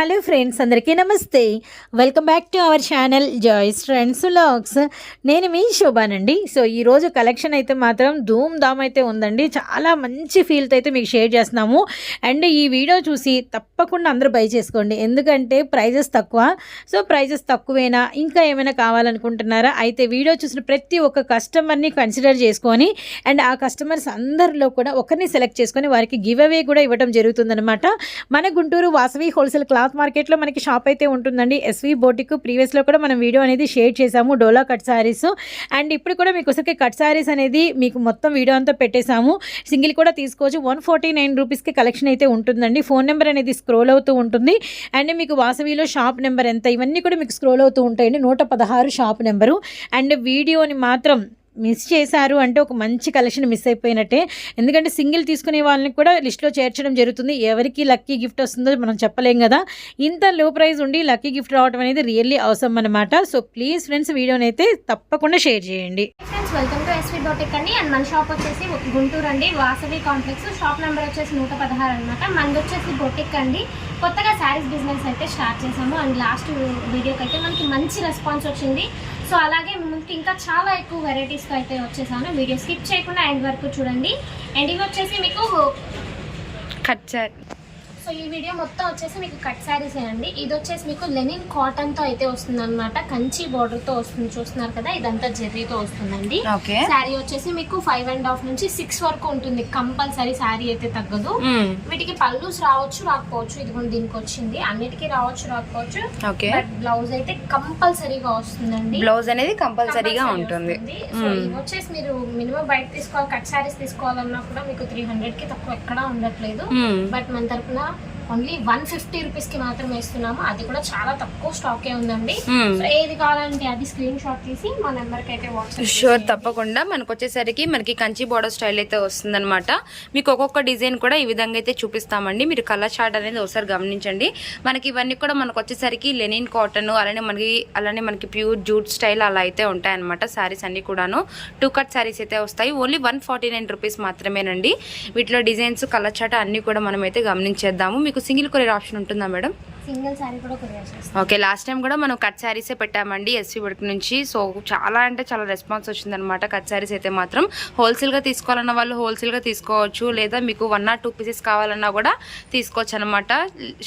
Hello friends అందరికీ నమస్తే. Welcome back to our channel joys friends logs నేను మీ శోభానండి. సో ఈరోజు కలెక్షన్ అయితే మాత్రం ధూమ్ ధామ్ అయితే ఉందండి. చాలా మంచి ఫీల్తో అయితే మీకు షేర్ చేస్తున్నాము. అండ్ ఈ వీడియో చూసి తప్పకుండా అందరూ బై చేసుకోండి. ఎందుకంటే ప్రైజెస్ తక్కువ. సో ప్రైజెస్ తక్కువేనా? ఇంకా ఏమైనా కావాలనుకుంటున్నారా? అయితే వీడియో చూసిన ప్రతి ఒక్క కస్టమర్ని కన్సిడర్ చేసుకొని అండ్ ఆ కస్టమర్స్ అందరిలో కూడా ఒకరిని సెలెక్ట్ చేసుకొని వారికి గివ్ అవే కూడా ఇవ్వడం జరుగుతుందన్నమాట. మన గుంటూరు వాసవి హోల్సేల్ క్లాత్ మార్కెట్లో మనకి షాప్ అయితే ఉంటుందండి. ఎస్వి బోటిక్ ప్రీవియస్లో కూడా మనం వీడియో అనేది షేర్ చేసాము డోలా కట్ శారీస్ అండ్ ఇప్పుడు కూడా మీకు ఒకసారి కట్ శారీస్ అనేది మీకు మొత్తం వీడియో అంతా పెట్టేశాము. సింగిల్ కూడా తీసుకోవచ్చు. వన్ ఫార్టీ నైన్ రూపీస్కి కలెక్షన్ అయితే ఉంటుందండి. ఫోన్ నెంబర్ అనేది స్క్రోల్ అవుతూ ఉంటుంది. అండ్ మీకు వాసవిలో షాప్ నెంబర్ ఎంత? ఇవన్నీ కూడా మీకు స్క్రోల్ అవుతూ ఉంటాయండి. నూట పదహారు షాప్ నెంబరు. అండ్ వీడియోని మాత్రం మిస్ చేశారు అంటే ఒక మంచి కలెక్షన్ మిస్ అయిపోయినట్టే. ఎందుకంటే సింగిల్ తీసుకునే వాళ్ళని కూడా లిస్ట్లో చేర్చడం జరుగుతుంది. ఎవరికి లక్కీ గిఫ్ట్ వస్తుందో మనం చెప్పలేం కదా. ఇంత లో ప్రైస్ ఉండి లక్కీ గిఫ్ట్ రావడం అనేది రియల్లీ అవసరం అనమాట సో ప్లీజ్ ఫ్రెండ్స్ వీడియోని అయితే తప్పకుండా షేర్ చేయండి. Friends welcome to SV boutique అండి. అండ్ మన షాప్ వచ్చేసి గుంటూరు అండి. వాసవి కాంప్లెక్స్. షాప్ నెంబర్ వచ్చేసి నూట పదహారు అనమాట మనది వచ్చేసి బొటిక్ అండి. కొత్తగా శారీస్ బిజినెస్ అయితే స్టార్ట్ చేసాము అండ్ లాస్ట్ వీడియోకి అయితే మనకి మంచి రెస్పాన్స్ వచ్చింది. సో అలాగే మనకి ఇంకా చాలా ఎక్కువ వెరైటీస్తో అయితే వచ్చేసాను వీడియో స్కిప్ చేయకుండా ఎండ్ వరకు చూడండి. అండ్ ఇవి వచ్చేసి మీకు కచ్చర్ సో ఈ వీడియో మొత్తం వచ్చేసి మీకు కట్ శారీస్ అండి. ఇది వచ్చేసి మీకు లెనిన్ కాటన్తో అయితే వస్తుంది అనమాట కంచి బోర్డర్తో వస్తుంది. చూస్తున్నారు కదా ఇదంతా జెర్రీతో వస్తుందండి. శారీ వచ్చేసి మీకు ఫైవ్ అండ్ హాఫ్ నుంచి సిక్స్ వరకు ఉంటుంది. కంపల్సరీ శారీ అయితే తగ్గదు. వీటికి పళ్ళుస్ రావచ్చు రాకపోవచ్చు. ఇది కూడా దీనికి వచ్చింది. అన్నిటికీ రావచ్చు రాకపోవచ్చు. బట్ బ్లౌజ్ అయితే కంపల్సరీగా వస్తుందండి. బ్లౌజ్ అనేది కంపల్సరీగా ఉంటుంది. సో ఇవి వచ్చేసి మీరు మినిమం బయట తీసుకోవాలి కట్ శారీస్ తీసుకోవాలన్నా కూడా మీకు త్రీ హండ్రెడ్కి తక్కువ ఎక్కడా ఉండట్లేదు. బట్ మన తరపున ఓన్లీ వన్ ఫిఫ్టీ రూపీస్కి మాత్రమే ఇస్తున్నాము. అది కూడా చాలా తక్కువ స్టాకే ఉందండి. మ్మ్. సో ఏది కావాలంటే అది స్క్రీన్ షాట్ తీసి మా నెంబర్కి అయితే వాట్సాప్ షూర్ తప్పకుండా. మనకు వచ్చేసరికి మనకి కంచి బోర్డర్ స్టైల్ అయితే వస్తుందన్నమాట. మీకు ఒక్కొక్క డిజైన్ కూడా ఈ విధంగా అయితే చూపిస్తామండి. మీరు కలర్ చార్ట్ అనేది ఒకసారి గమనించండి. మనకి ఇవన్నీ కూడా మనకు వచ్చేసరికి లెనిన్ కాటన్ అలానే మనకి అలానే మనకి ప్యూర్ జూట్ స్టైల్ అలా అయితే ఉంటాయన్నమాట శారీస్ అన్ని కూడాను. టూ కట్ శారీస్ అయితే వస్తాయి. Only one forty nine rupees మాత్రమేనండి. వీటిలో డిజైన్స్ కలర్ చార్ట్ అన్ని కూడా మనం అయితే గమనించేద్దాము. మీకు సింగిల్ కొరియర్ ఆప్షన్ ఉంటుందా మేడం? సింగిల్ శారీ కూడా కొరియర్ చేస్తాం. ఓకే లాస్ట్ టైం కూడా మనం కట్ శారీసే పెట్టామండి ఎస్సీ వర్క్ నుంచి. సో చాలా అంటే చాలా రెస్పాన్స్ వచ్చిందనమాట కట్ శారీస్ అయితే మాత్రం. హోల్సేల్గా తీసుకోవాలన్న వాళ్ళు హోల్సేల్గా తీసుకోవచ్చు లేదా మీకు వన్ ఆర్ టూ పీసెస్ కావాలన్నా కూడా తీసుకోవచ్చు అనమాట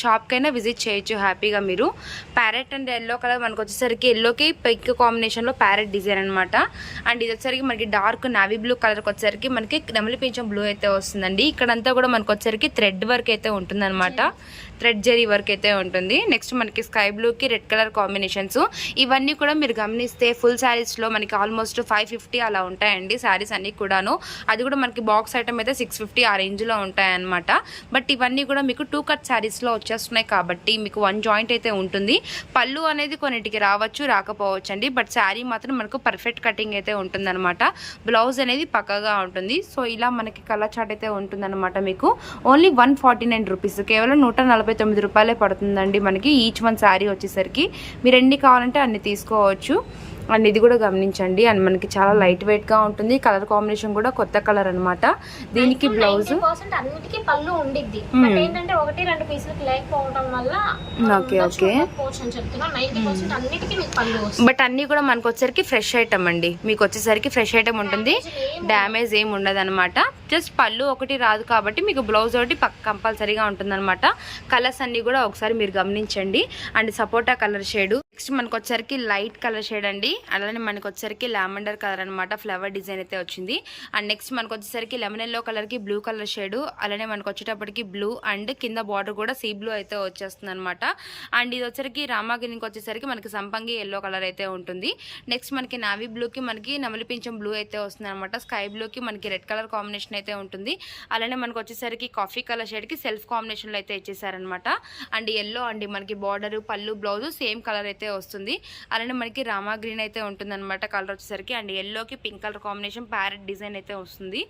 షాప్కైనా విజిట్ చేయొచ్చు హ్యాపీగా మీరు. ప్యారెట్ అండ్ ఎల్లో కలర్ మనకు వచ్చేసరికి ఎల్లోకి పింక్ కాంబినేషన్లో ప్యారెట్ డిజైన్ అనమాట అండ్ ఇది వచ్చేసరికి మనకి డార్క్ నావీ బ్లూ కలర్కి వచ్చేసరికి మనకి నెమలి పింఛం బ్లూ అయితే వస్తుందండి. ఇక్కడంతా కూడా మనకు వచ్చేసరికి థ్రెడ్ వర్క్ అయితే ఉంటుందన్నమాట. था। థ్రెడ్ జరీ వర్క్ అయితే ఉంటుంది. నెక్స్ట్ మనకి స్కై బ్లూకి రెడ్ కలర్ కాంబినేషన్స్. ఇవన్నీ కూడా మీరు గమనిస్తే ఫుల్ శారీస్లో మనకి ఆల్మోస్ట్ ఫైవ్ ఫిఫ్టీ అలా ఉంటాయండి శారీస్ అన్నీ కూడాను. అది కూడా మనకి బాక్స్ ఐటమ్ అయితే సిక్స్ ఫిఫ్టీ ఆ రేంజ్లో ఉంటాయన్నమాట. బట్ ఇవన్నీ కూడా మీకు టూ కట్ శారీస్లో వచ్చేస్తున్నాయి కాబట్టి మీకు వన్ జాయింట్ అయితే ఉంటుంది. పళ్ళు అనేది కొన్నిటికి రావచ్చు రాకపోవచ్చు అండి బట్ శారీ మాత్రం మనకు పర్ఫెక్ట్ కటింగ్ అయితే ఉంటుందన్నమాట. బ్లౌజ్ అనేది పక్కగా ఉంటుంది. సో ఇలా మనకి కలర్ చాట్ అయితే ఉంటుందన్నమాట మీకు. Only one forty nine rupees. కేవలం నూట నలభై తొమ్మిది రూపాయలే పడుతుందండి మనకి. ఈచ్ వన్ శారీ వచ్చేసరికి మీరు ఎన్ని కావాలంటే అన్ని తీసుకోవచ్చు. అండ్ ఇది కూడా గమనించండి. అండ్ మనకి చాలా లైట్ వెయిట్గా ఉంటుంది. కలర్ కాంబినేషన్ కూడా కొత్త కలర్ అన్నమాట. దీనికి బ్లౌజ్ అన్నిటికీ పళ్ళు ఉండిద్ది. బట్ ఏంటంటే ఒకటి రెండు పీసులకి లేకపోవడం వల్ల ఓకే, ఓకే. బట్ అన్ని కూడా మనకు వచ్చేసరికి ఫ్రెష్ ఐటమ్ అండి. మీకు వచ్చేసరికి ఫ్రెష్ ఐటమ్ ఉంటుంది. డ్యామేజ్ ఏమి ఉండదు. అనమాట జస్ట్ పళ్ళు ఒకటి రాదు కాబట్టి మీకు బ్లౌజ్ ఒకటి పక్క కంపల్సరీగా ఉంటుందన్నమాట. కలర్స్ అన్ని కూడా ఒకసారి మీరు గమనించండి. అండ్ సపోటా కలర్ షేడ్ నెక్స్ట్ మనకు వచ్చేసరికి లైట్ కలర్ షేడ్ అండి. అలానే మనకు వచ్చరికి లావెండర్ కలర్ అనమాట ఫ్లవర్ డిజైన్ అయితే వచ్చింది. అండ్ నెక్స్ట్ మనకు వచ్చేసరికి లెమన్ ఎల్లో కలర్కి బ్లూ కలర్ షేడ్ అలానే మనకు వచ్చేటప్పటికి బ్లూ అండ్ కింద బార్డర్ కూడా సీ బ్లూ అయితే వచ్చేస్తుంది అనమాట అండ్ ఇది వచ్చరికి రామాగిరికి వచ్చేసరికి మనకి సంపంగి ఎల్లో కలర్ అయితే ఉంటుంది. నెక్స్ట్ మనకి నావీ బ్లూకి మనకి నమలి పింఛం బ్లూ అయితే వస్తుంది అనమాట స్కై బ్లూకి మనకి రెడ్ కలర్ కాంబినేషన్ అయితే ఉంటుంది. అలానే మనకు వచ్చేసరికి కాఫీ కలర్ షేడ్కి సెల్ఫ్ కాంబినేషన్లో అయితే ఇచ్చేసారనమాట అండ్ ఎల్లో అండి మనకి బార్డర్ పళ్ళు బ్లౌజ్ సేమ్ కలర్ అయితే వస్తుంది. అలానే మనకి రామా గ్రీన్ అయితే ఉంటుంది అనమాట కలర్ వచ్చేసరికి. అండ్ ఎల్లోకి pink colour combination parrot design అయితే వస్తుంది.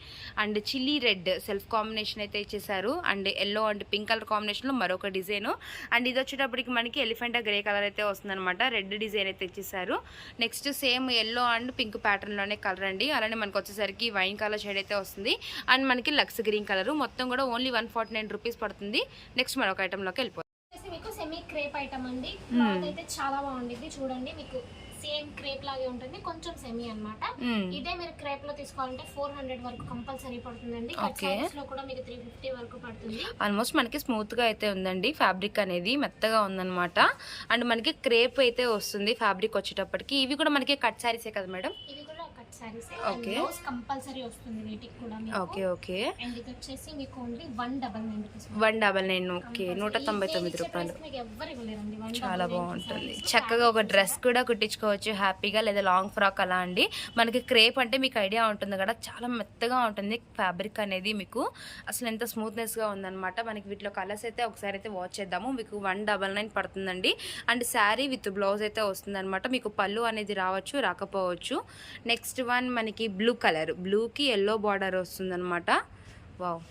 And chilli red self combination అయితే ఇచ్చేసారు. And yellow and pink colour కాంబినేషన్లో మరొక డిజైన్ అండ్ ఇది వచ్చేటప్పటికి మనకి ఎలిఫెంట్ గ్రే కలర్ అయితే వస్తుంది అనమాట రెడ్ డిజైన్ అయితే ఇచ్చేసారు. Next same yellow and pink ప్యాటర్న్లోనే colour అండి. అలానే మనకు వచ్చేసరికి వైన్ కలర్ షేడ్ అయితే వస్తుంది. అండ్ మనకి లక్స్ గ్రీన్ కలర్ మొత్తం కూడా only one forty nine rupees పడుతుంది. నెక్స్ట్ మరొక ఐటెంలోకి వెళ్ళిపోతుంది సెమీ క్రేప్ ఐటమ్ అండి. క్లాత్ అయితే చాలా బాగుండిద్ది. చూడండి మీకు సేమ్ క్రేప్ లాగే ఉంటుంది. కొంచెం సెమీ అన్నమాట. మ్మ్. ఇదే మీరు క్రేప్లో తీసుకోవాలంటే ఫోర్ హండ్రెడ్ వరకు కంపల్సరీ పడుతుందండి. లో కూడా మీకు త్రీ ఫిఫ్టీ వరకు పడుతుంది. ఆల్మోస్ట్ మనకి స్మూత్గా అయితే ఉందండి. ఫ్యాబ్రిక్ అనేది మెత్తగా ఉందన్నమాట. అండ్ మనకి క్రేప్ అయితే వస్తుంది ఫ్యాబ్రిక్ వచ్చేటప్పటికి. ఇవి కూడా మనకి కట్ శారీసే కదా మేడం? ఇవి కూడా సారీస్. బ్లౌజ్ కంపల్సరీ వస్తుంది వీటికి కూడా ఓకే మీకు ఓకే అండ్ ఇది వచ్చేసి మీకు only one double nine rupees one double nine okay నూట తొంభై తొమ్మిది రూపాయలు. మీకు ఎవ్వరు ఇవ్వలేరండి. వన్ చాలా బాగుంటుంది. చక్కగా ఒక డ్రెస్ కూడా కుట్టించుకోవచ్చు హ్యాపీగా లేదా లాంగ్ ఫ్రాక్ అలా అండి. మనకి క్రేప్ అంటే మీకు ఐడియా ఉంటుంది కదా చాలా మెత్తగా ఉంటుంది ఫ్యాబ్రిక్ అనేది మీకు. అసలు ఎంత స్మూత్నెస్గా ఉందన్నమాట. మనకి వీటిలో కలర్స్ అయితే ఒకసారి అయితే వాచ్ చేద్దాము. మీకు వన్ డబల్ నైన్ పడుతుందండి. అండ్ శారీ విత్ బ్లౌజ్ అయితే వస్తుందన్నమాట. మీకు పళ్ళు అనేది రావచ్చు రాకపోవచ్చు. నెక్స్ట్ వన్ మనకి బ్లూ కలర్. బ్లూకి ఎల్లో బార్డర్ వస్తుందన్నమాట. వావ్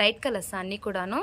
లైట్ కలర్స్ అన్నీ కూడాను?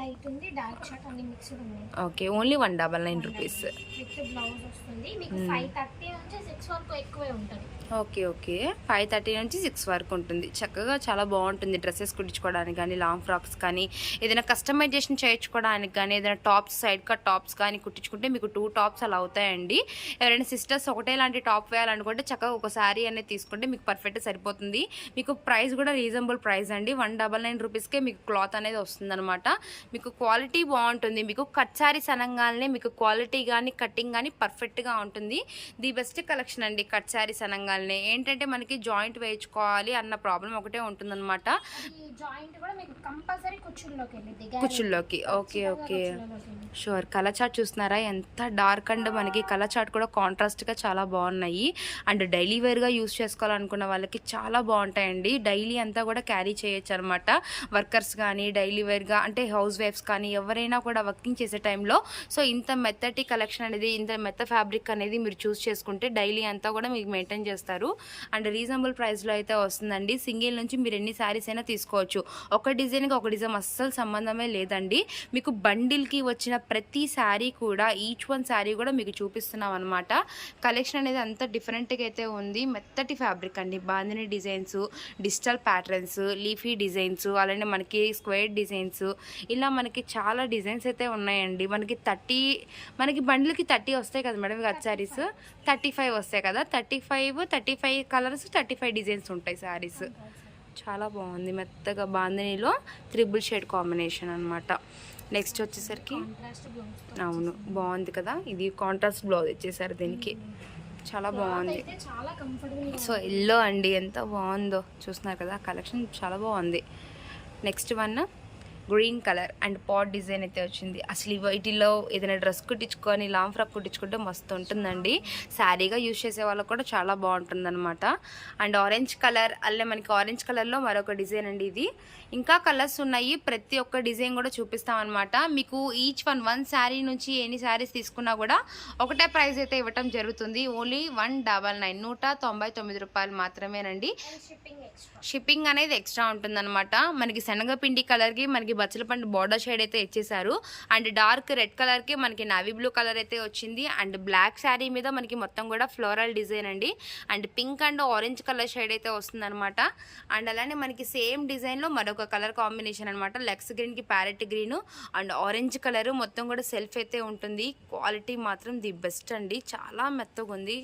లైట్ ఉంది డార్క్ షార్ట్ అన్ని మిక్స్డ్ ఉన్నాయి. Okay only one double nine rupees with blouse వస్తుంది. మీకు. ఫైవ్ థర్టీ నుంచి సిక్స్ వరకు ఎక్కువే ఉంటుంది. Okay okay. ఫైవ్ థర్టీ నుంచి సిక్స్ వరకు ఉంటుంది. చక్కగా చాలా బాగుంటుంది డ్రెస్సెస్ కుట్టించుకోవడానికి కానీ లాంగ్ ఫ్రాక్స్ కానీ ఏదైనా కస్టమైజేషన్ చేయించుకోవడానికి కానీ ఏదైనా టాప్స్ సైడ్ కట్ టాప్స్ కానీ కుట్టించుకుంటే మీకు టూ టాప్స్ అలా అవుతాయండి. ఎవరైనా సిస్టర్స్ ఒకటే లాంటి టాప్ వేయాలనుకుంటే చక్కగా ఒక శారీ అనేది తీసుకుంటే మీకు పర్ఫెక్ట్ సరిపోతుంది. మీకు ప్రైస్ కూడా రీజనబుల్ ప్రైస్ అండి. వన్ డబల్ నైన్ రూపీస్కే మీకు క్లాత్ అనేది వస్తుందన్నమాట. మీకు క్వాలిటీ బాగుంటుంది. మీకు కట్ శారీస్ అనగానే మీకు క్వాలిటీ కానీ కటింగ్ కానీ పర్ఫెక్ట్గా ఉంటుంది. ది బెస్ట్ కలెక్షన్ అండి కట్ శారీస్ అనగానే. ఏంటంటే మనకి జాయింట్ వేయించుకోవాలి అన్న ప్రాబ్లం ఒకటే ఉంటుందన్నమాట. జాయింట్ కూడా మీకు compulsory కుచ్చుల్లోకి. Okay okay. Sure. Colour chart చూస్తున్నారా? ఎంత డార్క్ అండ్ మనకి కలర్ చార్ట్ కూడా కాంట్రాస్ట్గా చాలా బాగున్నాయి. అండ్ డైలీ వేర్గా యూస్ చేసుకోవాలనుకున్న వాళ్ళకి చాలా బాగుంటాయండి. డైలీ అంతా కూడా క్యారీ చేయొచ్చు అనమాట వర్కర్స్ కానీ డైలీ వేర్గా అంటే హౌస్ వైఫ్స్ కానీ ఎవరైనా కూడా వర్కింగ్ చేసే టైంలో. సో ఇంత మెత్తటి కలెక్షన్ అనేది ఇంత మెత్త ఫ్యాబ్రిక్ అనేది మీరు చూస్ చేసుకుంటే డైలీ అంతా కూడా మీకు మెయింటైన్ చేస్తారు. అండ్ రీజనబుల్ ప్రైస్లో అయితే వస్తుందండి. సింగిల్ నుంచి మీరు ఎన్ని శారీస్ అయినా తీసుకోవచ్చు. ఒక డిజైన్కి ఒక డిజైన్ అస్సలు సంబంధమే లేదండి. మీకు బండిల్కి వచ్చిన ప్రతి శారీ కూడా ఈచ్ వన్ శారీ కూడా మీకు చూపిస్తున్నాం అనమాట కలెక్షన్ అనేది అంత డిఫరెంట్గా అయితే ఉంది. మెత్తటి ఫ్యాబ్రిక్ అండి. Bandhani designs digital patterns leafy designs అలానే మనకి స్క్వేర్ డిజైన్స్. ఇలా మనకి చాలా డిజైన్స్ అయితే ఉన్నాయండి. మనకి థర్టీ మనకి బండిల్కి థర్టీ వస్తాయి కదా madam cut sarees? Thirty five వస్తాయి కదా. Thirty five thirty five colours thirty five designs ఉంటాయి శారీస్ చాలా బాగుంది మెత్తగా బాందినీలో త్రిబుల్ షేడ్ కాంబినేషన్ అన్నమాట. నెక్స్ట్ వచ్చేసరికి అవును బాగుంది కదా? ఇది కాంట్రాస్ట్ బ్లౌజ్ ఇచ్చేసారు దీనికి. చాలా బాగుంది. సో ఎల్లో అండి ఎంత బాగుందో చూస్తున్నారు కదా? కలెక్షన్ చాలా బాగుంది. Next one green colour and pot design అయితే వచ్చింది. అసలు వీటిలో ఏదైనా డ్రెస్ కుట్టించుకొని లాంగ్ ఫ్రాక్ కుట్టించుకుంటే మస్తు ఉంటుందండి. శారీగా యూజ్ చేసే వాళ్ళకి కూడా చాలా బాగుంటుంది అనమాట అండ్ ఆరెంజ్ కలర్ అల్లే మనకి ఆరెంజ్ కలర్లో మరొక డిజైన్ అండి ఇది. ఇంకా కలర్స్ ఉన్నాయి. ప్రతి ఒక్క డిజైన్ కూడా చూపిస్తాం అనమాట మీకు ఈచ్ వన్ వన్ శారీ నుంచి ఎన్ని శారీస్ తీసుకున్నా కూడా ఒకటే ప్రైస్ అయితే ఇవ్వటం జరుగుతుంది. ఓన్లీ వన్ డబల్ నైన్ నూట తొంభై తొమ్మిది రూపాయలు మాత్రమేనండి. షిప్పింగ్ అనేది ఎక్స్ట్రా ఉంటుందన్నమాట. మనకి శనగపిండి కలర్కి మనకి బచ్చల పండు బార్డర్ షేడ్ అయితే ఇచ్చేసారు అండ్ డార్క్ రెడ్ కలర్కి మనకి నావీ బ్లూ కలర్ అయితే వచ్చింది. అండ్ బ్లాక్ శారీ మీద మనకి మొత్తం కూడా ఫ్లోరల్ డిజైన్ అండి. And pink and orange colour shade అయితే వస్తుందన్నమాట. అండ్ అలానే మనకి సేమ్ డిజైన్లో మరొక కలర్ కాంబినేషన్ అనమాట లెక్స్ గ్రీన్కి parrot green and orange colour మొత్తం కూడా సెల్ఫ్ అయితే ఉంటుంది. క్వాలిటీ మాత్రం ది బెస్ట్ అండి. చాలా మెత్తగా ఉంది.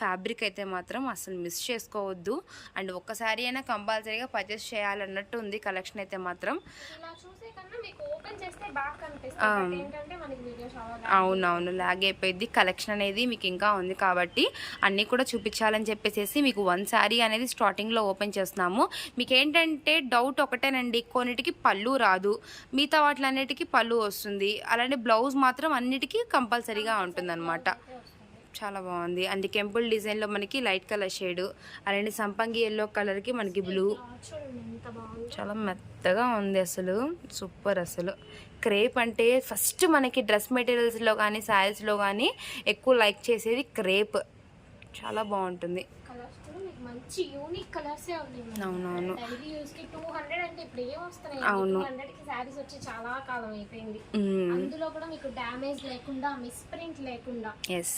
ఫ్యాబ్రిక్ అయితే మాత్రం అసలు మిస్ చేసుకోవద్దు. అండ్ ఒక్కసారి అయినా కంపల్సరీగా పర్చేస్ చేయాలన్నట్టు ఉంది కలెక్షన్ అయితే మాత్రం. అవునవును లాగ్ అయిపోయింది. కలెక్షన్ అనేది మీకు ఇంకా ఉంది కాబట్టి అన్నీ కూడా చూపించాలని చెప్పేసి మీకు వన్ శారీ అనేది స్టార్టింగ్లో ఓపెన్ చేస్తున్నాము. మీకు ఏంటంటే డౌట్ ఒకటేనండి కొన్నిటికి పళ్ళు రాదు. మిగతా వాటిలన్నిటికీ పళ్ళు వస్తుంది. అలానే బ్లౌజ్ మాత్రం అన్నిటికీ కంపల్సరీగా ఉంటుందన్నమాట. చాలా బాగుంది. అండ్ కెంపుల్ డిజైన్లో మనకి లైట్ కలర్ షేడ్ అలాంటి సంపంగి ఎల్లో కలర్కి మనకి బ్లూ ఎంత చాలా మెత్తగా ఉంది అసలు. సూపర్ అసలు. క్రేప్ అంటే ఫస్ట్ మనకి డ్రెస్ మెటీరియల్స్లో కానీ శారీస్లో కానీ ఎక్కువ లైక్ చేసేది క్రేప్. చాలా బాగుంటుంది. మంచి యూనిక్ కలర్స్ ఉన్నాయి అవునవును. డైలీ యూస్కి టూ హండ్రెడ్ అంటే ఇప్పుడు ఏం వస్తున్నాయి? అవును. హండ్రెడ్కి శారీస్ వచ్చి చాలా కాలం అయిపోయింది. అందులో కూడా మీకు డ్యామేజ్ లేకుండా మిస్ప్రింట్ లేకుండా. ఎస్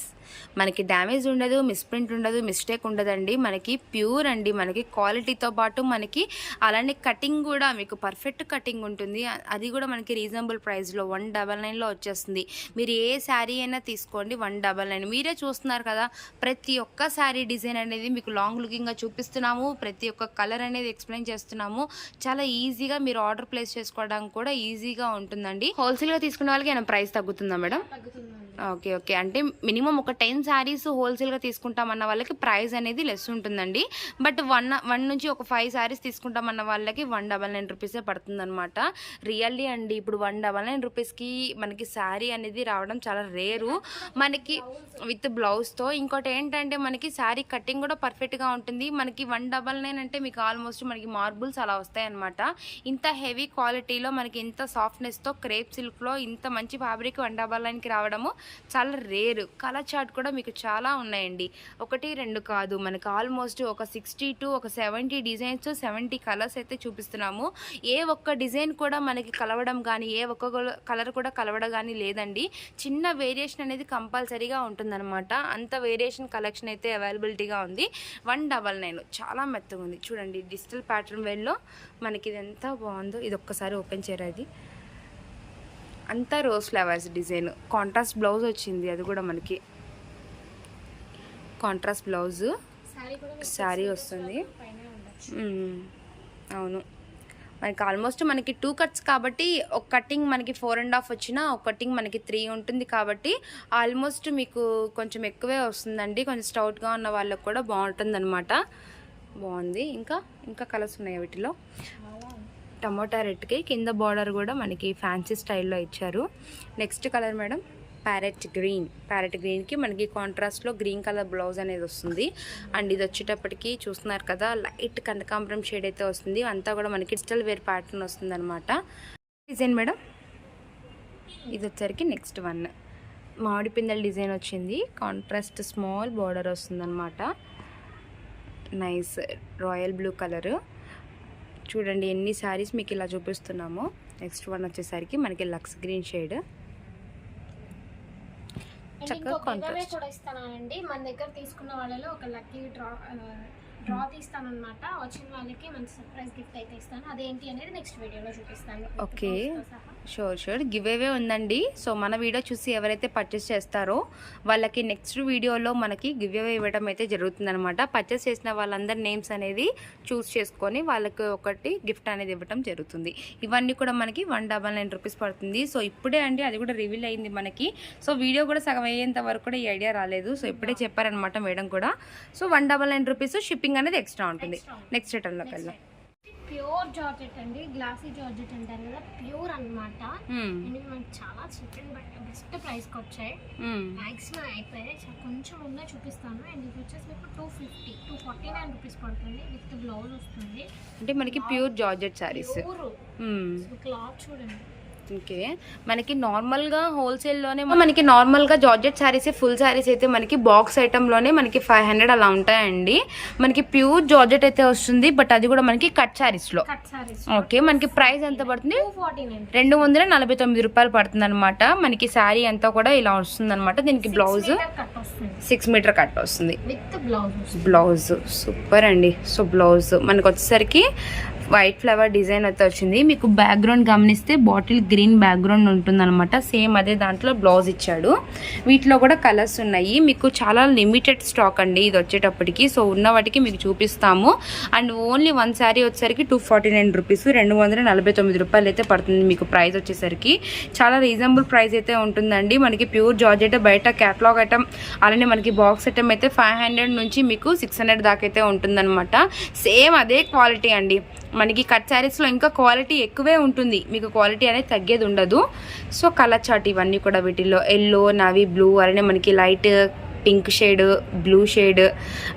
మనకి డ్యామేజ్ ఉండదు మిస్ప్రింట్ ఉండదు మిస్టేక్ ఉండదండి. మనకి ప్యూర్ అండి. మనకి క్వాలిటీతో పాటు మనకి అలానే కటింగ్ కూడా మీకు పర్ఫెక్ట్ కటింగ్ ఉంటుంది. అది కూడా మనకి రీజనబుల్ ప్రైస్లో వన్ డబల్ నైన్లో వచ్చేస్తుంది. మీరు ఏ శారీ అయినా తీసుకోండి వన్ డబల్ నైన్ మీరే చూస్తున్నారు కదా ప్రతి ఒక్క శారీ డిజైన్ అనేది మీకు లాంగ్ లుకింగ్గా చూపిస్తున్నాము. ప్రతి ఒక్క కలర్ అనేది ఎక్స్ప్లెయిన్ చేస్తున్నాము. చాలా ఈజీగా మీరు ఆర్డర్ ప్లేస్ చేసుకోవడానికి కూడా ఈజీగా ఉంటుందండి. హోల్సేల్గా తీసుకునే వాళ్ళకి ఏమైనా ప్రైస్ తగ్గుతుందా మేడం? Okay okay. అంటే మినిమం ఒక టెన్ శారీస్ హోల్సేల్గా తీసుకుంటామన్న వాళ్ళకి ప్రైస్ అనేది లెస్ ఉంటుందండి. బట్ వన్ వన్ నుంచి ఒక ఫైవ్ శారీస్ తీసుకుంటామన్న వాళ్ళకి వన్ డబల్ నైన్ రూపీసే పడుతుందన్నమాట. రియల్లీ అండి ఇప్పుడు వన్ డబల్ నైన్ రూపీస్కి మనకి శారీ అనేది రావడం చాలా రేరు. మనకి విత్ బ్లౌజ్తో. ఇంకోటి ఏంటంటే మనకి శారీ కటింగ్ కూడా పర్ఫెక్ట్గా ఉంటుంది మనకి వన్ డబల్ నైన్ అంటే మీకు ఆల్మోస్ట్ మనకి మార్బుల్స్ అలా వస్తాయి అనమాట ఇంత హెవీ క్వాలిటీలో మనకి ఇంత సాఫ్ట్నెస్తో క్రేప్ సిల్క్లో ఇంత మంచి ఫ్యాబ్రిక్ వన్ డబల్ నైన్కి రావడము చాలా రేరు కలర్ చార్ట్ కూడా మీకు చాలా ఉన్నాయండి. ఒకటి రెండు కాదు. మనకి ఆల్మోస్ట్ ఒక సిక్స్టీ టు ఒక సెవెంటీ డిజైన్స్ సెవెంటీ కలర్స్ అయితే చూపిస్తున్నాము. ఏ ఒక్క డిజైన్ కూడా మనకి కలవడం కానీ ఏ ఒక్క కలర్ కూడా కలవడం కానీ లేదండి. చిన్న వేరియేషన్ అనేది కంపల్సరీగా ఉంటుందన్నమాట. అంత వేరియేషన్ కలెక్షన్ అయితే అవైలబిలిటీగా ఉంది. వన్ డబల్ నైన్ చాలా మెత్తగా ఉంది. చూడండి డిజిటల్ ప్యాటర్న్ వేల్లో మనకి ఇది ఎంత బాగుందో. ఇది ఒక్కసారి ఓపెన్ చేయరా ఇది? అంతా rose flowers design. Contrast blouse వచ్చింది. అది కూడా మనకి కాంట్రాస్ట్ బ్లౌజ్. శారీ వస్తుంది. అవును. మనకి ఆల్మోస్ట్ మనకి టూ కట్స్ కాబట్టి ఒక కటింగ్ మనకి ఫోర్ అండ్ హాఫ్ వచ్చినా ఒక కటింగ్ మనకి త్రీ ఉంటుంది కాబట్టి ఆల్మోస్ట్ మీకు కొంచెం ఎక్కువే వస్తుందండి. కొంచెం స్టౌట్గా ఉన్న వాళ్ళకి కూడా బాగుంటుంది అనమాట బాగుంది. ఇంకా ఇంకా కలర్స్ ఉన్నాయి వీటిలో? టమోటా రెడ్కి కింద బార్డర్ కూడా మనకి ఫ్యాన్సీ స్టైల్లో ఇచ్చారు. Next colour madam? Parrot green. Parrot గ్రీన్కి మనకి కాంట్రాస్ట్లో గ్రీన్ కలర్ బ్లౌజ్ అనేది వస్తుంది. అండ్ ఇది వచ్చేటప్పటికి చూస్తున్నారు కదా లైట్ కనకాంబరం షేడ్ అయితే వస్తుంది. అంతా కూడా మనకి డిజిటల్ వేర్ ప్యాటర్న్ వస్తుంది అనమాట డిజైన్ మేడం? ఇది వచ్చరికి నెక్స్ట్ వన్. మామిడి పిందెల డిజైన్ వచ్చింది. కాంట్రాస్ట్ స్మాల్ బార్డర్ వస్తుంది అనమాట నైస్. Royal blue colour. చూడండి ఎన్ని శారీస్ మీకు ఇలా చూపిస్తున్నామో. నెక్స్ట్ వన్ వచ్చేసరికి మనకి లక్స్ గ్రీన్ షేడ్. చక్కగా కాంట్రాస్ట్ కూడా ఇస్తానండి మన దగ్గర తీసుకున్న వాళ్ళలో ఒక లక్కీ డ్రా డ్రా తీస్తానన్నమాట. వచ్చిన వాళ్ళకి మంచి సర్ప్రైజ్ గిఫ్ట్ అయితే ఇస్తాను. అదేంటి అనేది నెక్స్ట్ వీడియోలో చూపిస్తాను. సహా. షూర్ షూర్ గివ్ అవే ఉందండి. సో మన వీడియో చూసి ఎవరైతే పర్చేస్ చేస్తారో వాళ్ళకి నెక్స్ట్ వీడియోలో మనకి గివ్ అవే ఇవ్వడం అయితే జరుగుతుందనమాట పర్చేస్ చేసిన వాళ్ళందరి నేమ్స్ అనేది చూస్ చేసుకొని వాళ్ళకి ఒకటి గిఫ్ట్ అనేది ఇవ్వడం జరుగుతుంది. ఇవన్నీ కూడా మనకి వన్ డబల్ నైన్ రూపీస్ పడుతుంది. సో ఇప్పుడే అండి అది కూడా రివీల్ అయింది మనకి. సో వీడియో కూడా సగం అయ్యేంత వరకు కూడా ఈ ఐడియా రాలేదు. సో ఇప్పుడే చెప్పారనమాట మేడం కూడా. So one double nine rupees shipping అనేది ఎక్స్ట్రా ఉంటుంది. నెక్స్ట్ రిటర్న్లోకి వెళ్దాం. ప్యూర్ జార్జెట్ అండి గ్లాసీ జార్జెట్ అంటారు కదా ప్యూర్ మనకి చాలా అండ్ బెస్ట్ ప్రైస్కి వచ్చాయి. మ్మ్. మ్యాక్సిమం అయిపోయాయి. కొంచెం ఉందా చూపిస్తాను. అండ్ ఇది వచ్చేసి మీకు two fifty two forty nine rupees పడుతుంది. విత్ బ్లౌజ్ వస్తుంది. అంటే మనకి ప్యూర్ జార్జెట్ ప్యూర్. క్లాత్ చూడండి. ఓకే. మనకి నార్మల్గా హోల్సేల్లోనే మనకి నార్మల్గా జార్జెట్ శారీస్ ఫుల్ శారీస్ అయితే మనకి బాక్స్ ఐటెంలోనే మనకి ఫైవ్ హండ్రెడ్ అలా ఉంటాయండి. మనకి ప్యూర్ జార్జెట్ అయితే వస్తుంది బట్ అది కూడా మనకి కట్ శారీస్లో ఓకే మనకి ప్రైస్ ఎంత పడుతుంది? రెండు వందల నలభై తొమ్మిది రూపాయలు పడుతుంది అనమాట మనకి శారీ అంతా కూడా ఇలా వస్తుంది అనమాట దీనికి బ్లౌజ్ సిక్స్ మీటర్ కట్ వస్తుంది. విత్ బ్లౌజ్ వస్తుంది. బ్లౌజ్ సూపర్ అండి. సో బ్లౌజ్ మనకు వచ్చేసరికి వైట్ ఫ్లవర్ డిజైన్ అయితే వచ్చింది. మీకు బ్యాక్గ్రౌండ్ గమనిస్తే బాటిల్ గ్రీన్ బ్యాక్గ్రౌండ్ ఉంటుందన్నమాట. సేమ్ అదే దాంట్లో బ్లౌజ్ ఇచ్చాడు. వీటిలో కూడా కలర్స్ ఉన్నాయి. మీకు చాలా లిమిటెడ్ స్టాక్ అండి ఇది వచ్చేటప్పటికి. సో ఉన్న వాటికి మీకు చూపిస్తాము. అండ్ ఓన్లీ వన్ శారీ వచ్చేసరికి టూ ఫార్టీ నైన్ రూపీస్ రెండు వందల నలభై తొమ్మిది రూపాయలు అయితే పడుతుంది మీకు ప్రైస్ వచ్చేసరికి. చాలా రీజనబుల్ ప్రైస్ అయితే ఉంటుందండి. మనకి ప్యూర్ జార్జెట్ బయట క్యాటలాగ్ ఐటమ్ అలానే మనకి బాక్స్ ఐటమ్ అయితే ఫైవ్ హండ్రెడ్ నుంచి మీకు సిక్స్ హండ్రెడ్ దాకా అయితే ఉంటుందన్నమాట. సేమ్ అదే క్వాలిటీ అండి. మనకి కట్ శారీస్లో ఇంకా క్వాలిటీ ఎక్కువే ఉంటుంది. మీకు క్వాలిటీ అనేది తగ్గేది ఉండదు. సో కలర్ చాట్ ఇవన్నీ కూడా వీటిల్లో. ఎల్లో నవీ బ్లూ అలానే మనకి light pink shade blue shade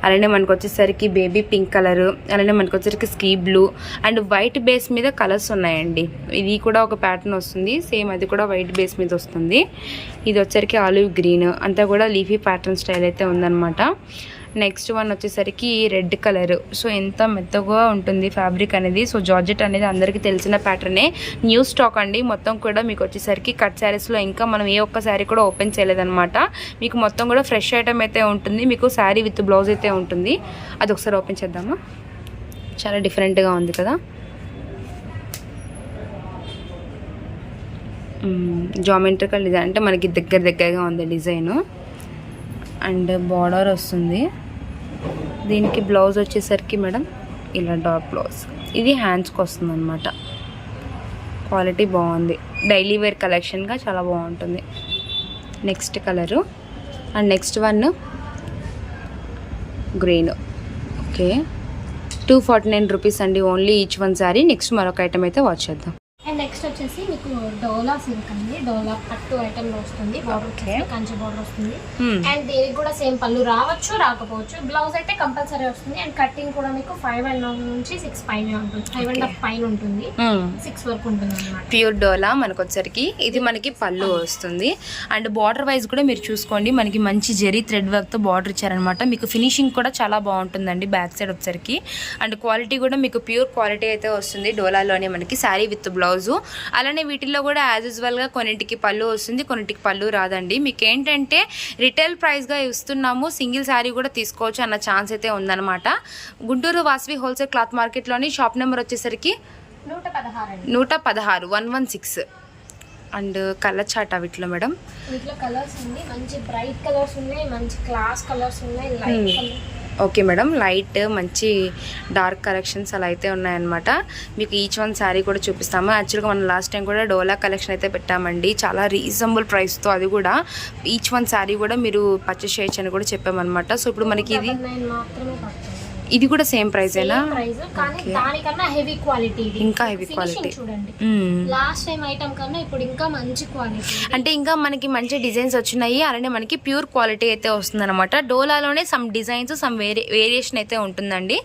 అలానే మనకు వచ్చేసరికి బేబీ పింక్ కలర్ అలానే మనకు వచ్చేసరికి sky blue and white base మీద కలర్స్ ఉన్నాయండి. ఇది కూడా ఒక ప్యాటర్న్ వస్తుంది. సేమ్ అది కూడా వైట్ బేస్ మీద వస్తుంది. ఇది వచ్చరికి ఆలివ్ గ్రీన్ అంతా కూడా లీఫీ ప్యాటర్న్ స్టైల్ అయితే ఉందన్నమాట. నెక్స్ట్ వన్ వచ్చేసరికి రెడ్ కలర్. సో ఎంత మెత్తగా ఉంటుంది ఫ్యాబ్రిక్ అనేది. సో జార్జెట్ అనేది అందరికీ తెలిసిన ప్యాటర్నే. న్యూ స్టాక్ అండి. మొత్తం కూడా మీకు వచ్చేసరికి కట్ శారీస్లో ఇంకా మనం ఏ ఒక్క శారీ కూడా ఓపెన్ చేయలేదన్నమాట. మీకు మొత్తం కూడా ఫ్రెష్ ఐటమ్ అయితే ఉంటుంది. మీకు శారీ విత్ బ్లౌజ్ అయితే ఉంటుంది. అది ఒకసారి ఓపెన్ చేద్దామా? చాలా డిఫరెంట్గా ఉంది కదా. జామెట్రికల్ డిజైన్ అంటే మనకి దగ్గర దగ్గరగా ఉంది డిజైన్. అండ్ బార్డర్ వస్తుంది. దీనికి బ్లౌజ్ వచ్చేసరికి మేడం ఇలా డాట్ బ్లౌజ్. ఇది హ్యాండ్స్కి వస్తుంది అనమాట క్వాలిటీ బాగుంది. డైలీ వేర్ కలెక్షన్గా చాలా బాగుంటుంది. Next colour and next one green okay two forty nine rupees అండి. Only each one saree next మరొక ఐటమ్ అయితే వాచ్ చేద్దాం. వచ్చేసి మీకు డోలా సిల్క్ అండి. డోలా పట్టు ఐటమ్ వస్తుంది. బార్డర్ వచ్చేసి కంచి బార్డర్ వస్తుంది. Hmm. అండ్ దీనికి కూడా సేమ్ పళ్ళు రావచ్చు రాకపోవచ్చు. బ్లౌజ్ అయితే కంపల్సరీ వస్తుంది. అండ్ కటింగ్ కూడా మీకు ఫైవ్ అండ్ హాఫ్ నుంచి సిక్స్ పైన ఉంటుంది. ఫైవ్ అండ్ హాఫ్ పైన ఉంటుంది. సిక్స్ వరకు ఉంటుంది అనమాట ప్యూర్ డోలా మనకు వచ్చరికి ఇది మనకి పళ్ళు వస్తుంది. అండ్ బార్డర్ వైజ్ కూడా మీరు చూసుకోండి. మనకి మంచి జెరీ థ్రెడ్ వర్క్తో బార్డర్ ఇచ్చారనమాట మీకు ఫినిషింగ్ కూడా చాలా బాగుంటుందండి బ్యాక్ సైడ్ వచ్చరికి అండ్ క్వాలిటీ కూడా మీకు ప్యూర్ క్వాలిటీ అయితే వస్తుంది. డోలాలోనే మనకి శారీ విత్ బ్లౌజు అలానే వీటిల్లో కూడా యాజ్ యూజువల్గా కొన్నింటికి పళ్ళు వస్తుంది కొన్నింటికి పళ్ళు రాదండి. మీకు ఏంటంటే రిటైల్ ప్రైస్గా ఇస్తున్నాము సింగిల్ శారీ కూడా తీసుకోవచ్చు అన్న ఛాన్స్ అయితే ఉందన్నమాట. గుంటూరు వాసవి హోల్సేల్ క్లాత్ మార్కెట్లోని షాప్ నెంబర్ వచ్చేసరికి నూట పదహారు one one six. And colour chart వీటిలో మేడం? వీటిలో కలర్స్ ఉంది మంచి బ్రైట్ కలర్స్ ఉన్నాయి మంచి క్లాస్ కలర్స్ ఉన్నాయి light. Colour okay madam light మంచి డార్క్ కలెక్షన్స్ అలా అయితే ఉన్నాయన్నమాట. మీకు ఈచ్ వన్ శారీ కూడా చూపిస్తాము. యాక్చువల్గా మనం లాస్ట్ టైం కూడా డోలా కలెక్షన్ అయితే పెట్టామండి. చాలా రీజనబుల్ ప్రైస్తో అది కూడా ఈచ్ వన్ శారీ కూడా మీరు పర్చేస్ చేయొచ్చు అని కూడా చెప్పామన్నమాట. సో ఇప్పుడు మనకి ఇది ఇది కూడా సేమ్ ప్రైస్ కానీ Okay. దానికన్నా హెవీ క్వాలిటీ ఇంకా Finishing quality. చూడండి. లాస్ట్ టైం ఐటమ్ కన్నా ఇప్పుడు ఇంకా మంచి క్వాలిటీ అంటే ఇంకా మనకి మంచి డిజైన్స్ వచ్చినాయి. అలానే మనకి ప్యూర్ క్వాలిటీ అయితే వస్తుందన్నమాట. డోలాలోనే సమ్ డిజైన్స్ సమ్ వేరే వేరియేషన్ అయితే ఉంటుందండి.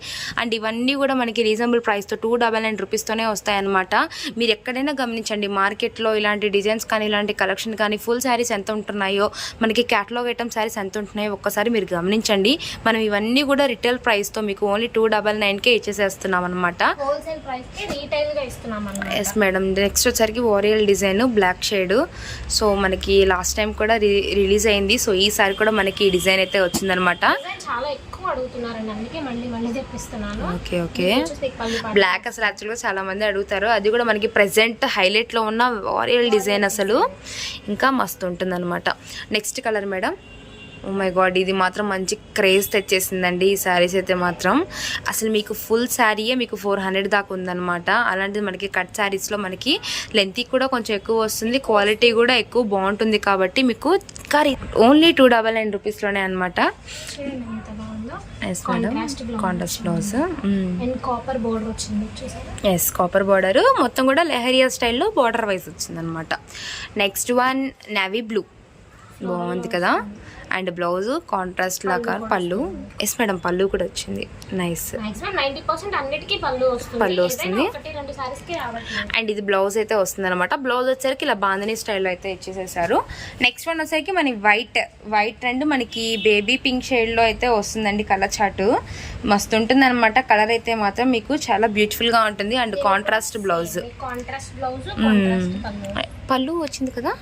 అండ్ ఇవన్నీ కూడా మనకి రీజనబుల్ ప్రైస్తో టూ డబల్ నైన్ రూపీస్తోనే వస్తాయన్నమాట. మీరు ఎక్కడైనా గమనించండి మార్కెట్లో ఇలాంటి డిజైన్స్ కానీ ఇలాంటి కలెక్షన్ కానీ ఫుల్ శారీస్ ఎంత ఉంటున్నాయో మనకి క్యాటలాగ్ ఐటమ్ శారీస్ ఎంత ఉంటున్నాయో ఒక్కసారి మీరు గమనించండి. మనం ఇవన్నీ కూడా రిటైల్ ప్రైస్తో మీకు ఓన్లీ టూ డబల్ నైన్కే ఇచ్చేసేస్తున్నాం అనమాట ఎస్ మేడం నెక్స్ట్ వచ్చరికి ఓరియల్ డిజైన్ బ్లాక్ షేడ్ సో మనకి లాస్ట్ టైం కూడా రిలీజ్ అయింది. సో ఈసారి కూడా మనకి ఈ డిజైన్ అయితే వచ్చిందనమాట చాలా ఎక్కువ అడుగుతున్నారండి. అందుకే మళ్ళీ మళ్ళీ తెప్పిస్తున్నాను ఓకే ఓకే. బ్లాక్ అసలు యాక్చువల్గా చాలా మంది అడుగుతారు. అది కూడా మనకి ప్రెసెంట్ హైలైట్లో ఉన్న వారియల్ డిజైన్ అసలు. ఇంకా మస్తు ఉంటుంది అనమాట next colour madam oh my god ఇది మాత్రం మంచి క్రేజ్ తెచ్చేసిందండి. ఈ శారీస్ అయితే మాత్రం. అసలు మీకు ఫుల్ శారీయే మీకు ఫోర్ హండ్రెడ్ దాకా ఉందన్నమాట. అలాంటిది మనకి కట్ శారీస్లో మనకి లెంత్ కూడా కొంచెం ఎక్కువ వస్తుంది. క్వాలిటీ కూడా ఎక్కువ బాగుంటుంది కాబట్టి మీకు కానీ ఓన్లీ టూ డబల్ నైన్ రూపీస్లోనే అనమాట yes madam contrast blouse copper border వచ్చింది. ఎస్ కాపర్ బార్డర్ మొత్తం కూడా లెహరియా స్టైల్లో బార్డర్ వైజ్ వచ్చిందనమాట నెక్స్ట్ వన్ నావీ బ్లూ బాగుంది కదా? అండ్ బ్లౌజ్ కాంట్రాస్ట్ లాగా పళ్ళు ఎస్ మేడం పళ్ళు కూడా వచ్చింది. నైస్ పళ్ళు వస్తుంది. అండ్ ఇది బ్లౌజ్ అయితే వస్తుంది అనమాట బ్లౌజ్ వచ్చేసరికి ఇలా బాంధనీ స్టైల్లో అయితే ఇచ్చేసేసారు. నెక్స్ట్ వన్ వచ్చేసరికి మనకి వైట్ వైట్ అండ్ మనకి బేబీ పింక్ షేడ్లో అయితే వస్తుందండి కలర్ చాటు. మస్తు ఉంటుంది అనమాట కలర్ అయితే మాత్రం మీకు చాలా బ్యూటిఫుల్గా ఉంటుంది. And contrast blouse contrast blouse పళ్ళు వచ్చింది కదా?